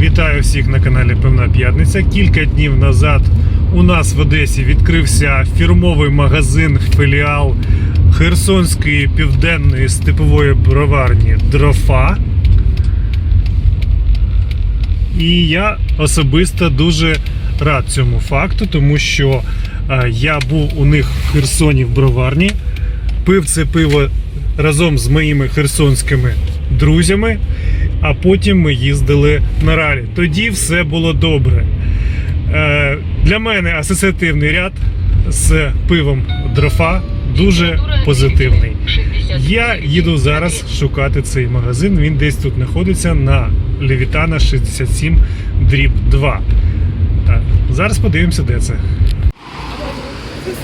Вітаю всіх на каналі Певна П'ятниця. Кілька днів назад у нас в Одесі відкрився фірмовий магазин, філіал Херсонської південної степової броварні Дрофа. І я особисто дуже рад цьому факту, тому що е, я був у них в Херсоні в броварні, пив це пиво разом з моїми херсонськими друзями, а потім ми їздили на ралі. Тоді все було добре. Е, Для мене асоціативний ряд з пивом дрофа дуже позитивний. Я їду зараз шукати цей магазин. Він десь тут знаходиться на Левітана 67 дріб 2. Так, зараз подивимося, де це.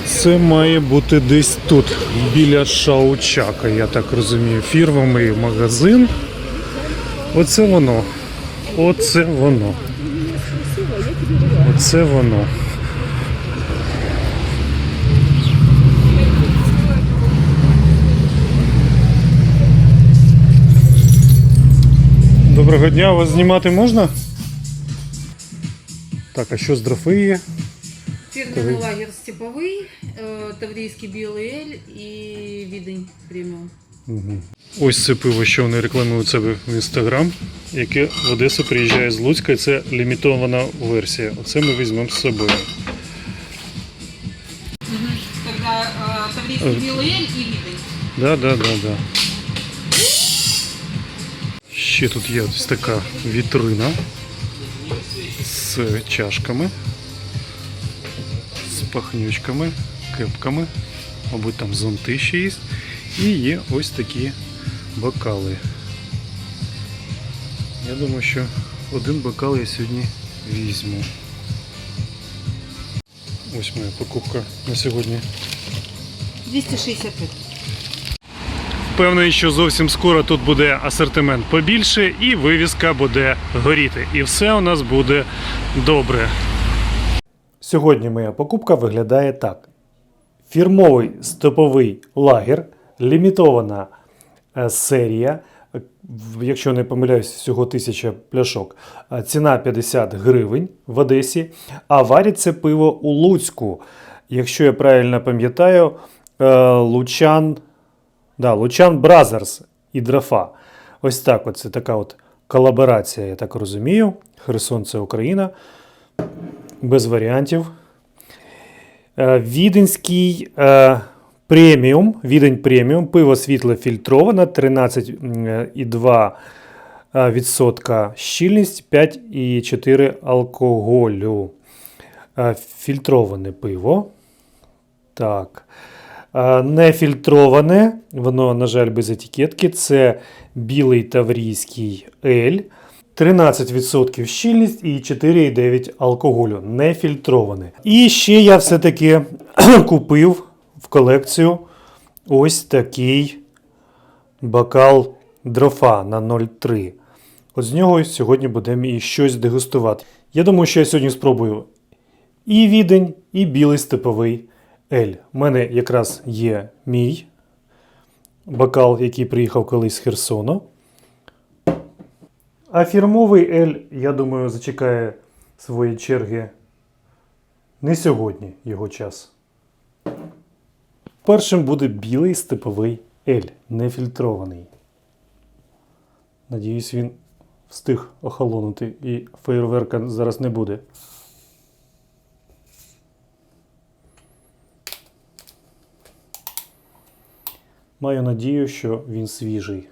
Це має бути десь тут, біля Шаучака, я так розумію. Фірмовий магазин. Оце воно. Оце воно. Оце воно. Доброго дня, вас знімати можна? Так, а що з дрофи є? Фирменный лагерь «Степовый», э, Таврийский Белый Эль и Видень премиум. Ось це пиво, що вони рекламують у себе в інстаграм, яке в Одесу приїжджає з Луцька, і це лімітована версія. Оце ми візьмемо з собою. Тогда э, Таврийский Белый Эль и Видень. Да, да, да, да. Ще тут є ось така вітрина з чашками, з пахнючками, кепками, мабуть, там зонти ще є. І є ось такі бокали. Я думаю, що один бокал я сьогодні візьму. Ось моя покупка на сьогодні. 265. Впевнений, що зовсім скоро тут буде асортимент побільше і вивіска буде горіти. І все у нас буде добре. Сьогодні моя покупка виглядає так: фірмовий стоповий лагер, лімітована е, серія. Якщо не помиляюсь, всього 1000 пляшок. Е, Ціна 50 гривень в Одесі. А варять це пиво у Луцьку. Якщо я правильно пам'ятаю, е, Лучан Да, Лучан Бразерс і Драфа. Ось так. От це така от колаборація, я так розумію. Херсон це Україна. Без варіантів. Е, Віденський е, преміум. Відень преміум. Пиво світле фільтроване 13,2% е, щільність, 5,4 алкоголю. Фільтроване пиво. Так. Нефільтроване, воно, на жаль, без етикетки. Це білий таврійський ель. 13% щільність і 4,9 алкоголю. Нефільтроване. І ще я все-таки купив в колекцію ось такий бокал дрофа на 0,3. От з нього сьогодні будемо і щось дегустувати. Я думаю, що я сьогодні спробую і відень, і білий степовий ель. У мене якраз є мій бокал, який приїхав колись з Херсону. А фірмовий ель, я думаю, зачекає своєї черги не сьогодні його час. Першим буде білий степовий ель, нефільтрований. Надіюсь, він встиг охолонути і фейерверка зараз не буде. Маю надію, що він свіжий.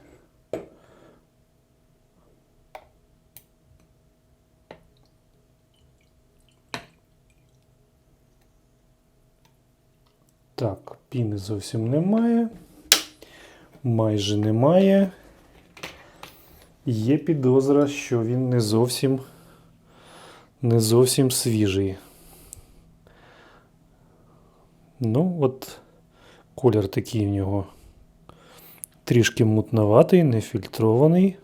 Так, піни зовсім немає. Майже немає. Є підозра, що він не зовсім не зовсім свіжий. Ну, от колір такий в нього трішки мутноватий, нефільтрований.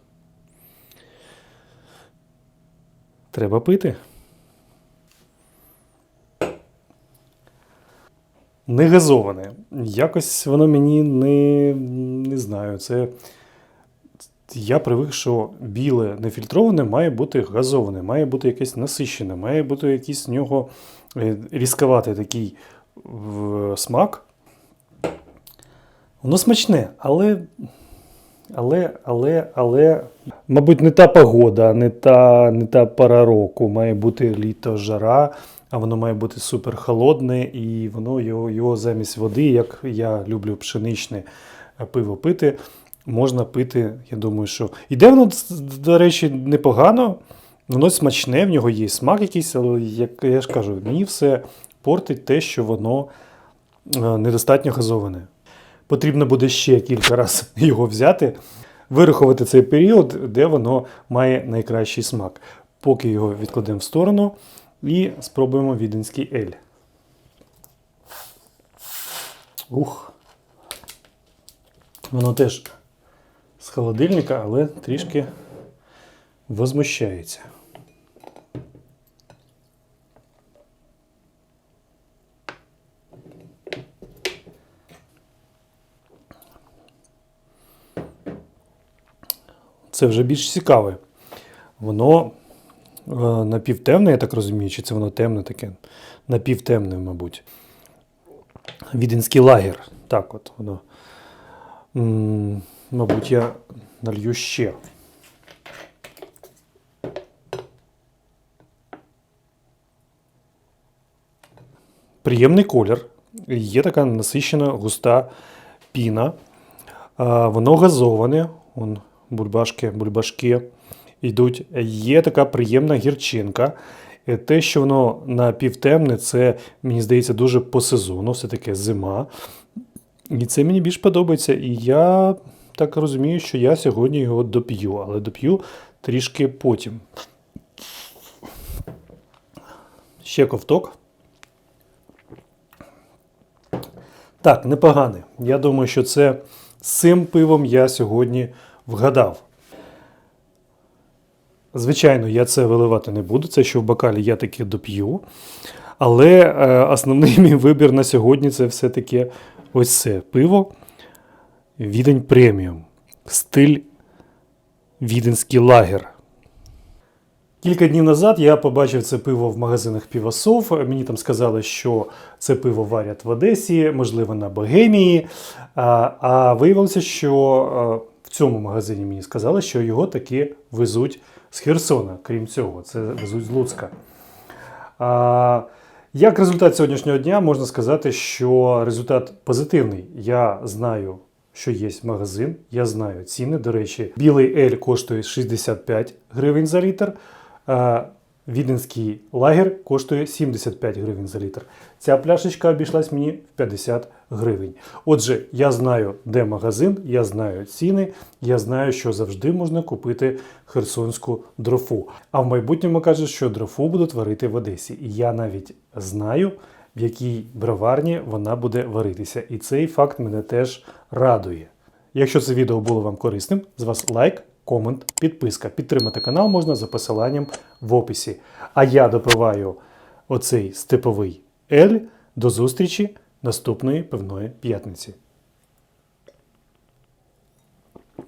Треба пити. Не газоване. Якось воно мені не, не знаю. Це я привик, що біле нефільтроване має бути газоване, має бути якесь насищене, має бути якийсь в нього е, різковатий такий смак. Воно смачне, але. Але, але, але, мабуть, не та погода, не та, не та пора року. Має бути літо, жара, а воно має бути супер холодне, і воно його, його замість води, як я люблю пшеничне е, пиво пити, можна пити. Я думаю, що. Іде воно, до речі, непогано, воно смачне, в нього є смак якийсь, але як я ж кажу, мені все портить те, що воно е, недостатньо газоване. Потрібно буде ще кілька разів його взяти, вирахувати цей період, де воно має найкращий смак. Поки його відкладемо в сторону і спробуємо віденський ель. Ух. Воно теж з холодильника, але трішки возмущається. Це вже більш цікаве. Воно напівтемне, я так розумію, чи це воно темне таке? Напівтемне, мабуть. Віденський лагер. Так от воно. М, мабуть, я налью ще. Приємний колір. Є така насичена густа піна. А, Воно газоване. Вон, бульбашки, бульбашки йдуть. Є така приємна гірчинка. Е, Те, що воно напівтемне, це, мені здається, дуже по сезону, все таки зима. І це мені більш подобається. І я так розумію, що я сьогодні його доп'ю, але доп'ю трішки потім. Ще ковток. Так, непогане. Я думаю, що це з цим пивом я сьогодні вгадав. Звичайно, я це виливати не буду. Це що в бокалі я таки доп'ю. Але е, основний мій вибір на сьогодні це все-таки ось це пиво. Відень преміум. Стиль Віденський лагер. Кілька днів назад я побачив це пиво в магазинах Півосов. Мені там сказали, що це пиво варять в Одесі, можливо, на Богемії. А, а виявилося, що е, в цьому магазині мені сказали, що його таки везуть з Херсона. Крім цього, це везуть з Луцька. А, як результат сьогоднішнього дня можна сказати, що результат позитивний. Я знаю, що є магазин, я знаю ціни. До речі, білий ель коштує 65 гривень за літр. Віденський лагер коштує 75 гривень за літр. Ця пляшечка обійшлась мені в 50 гривень. Отже, я знаю, де магазин, я знаю ціни, я знаю, що завжди можна купити херсонську дрофу. А в майбутньому кажуть, що дрофу будуть варити в Одесі. І я навіть знаю, в якій броварні вона буде варитися. І цей факт мене теж радує. Якщо це відео було вам корисним, з вас лайк, комент, підписка. Підтримати канал можна за посиланням в описі. А я допиваю оцей степовий ель. До зустрічі наступної пивної п'ятниці.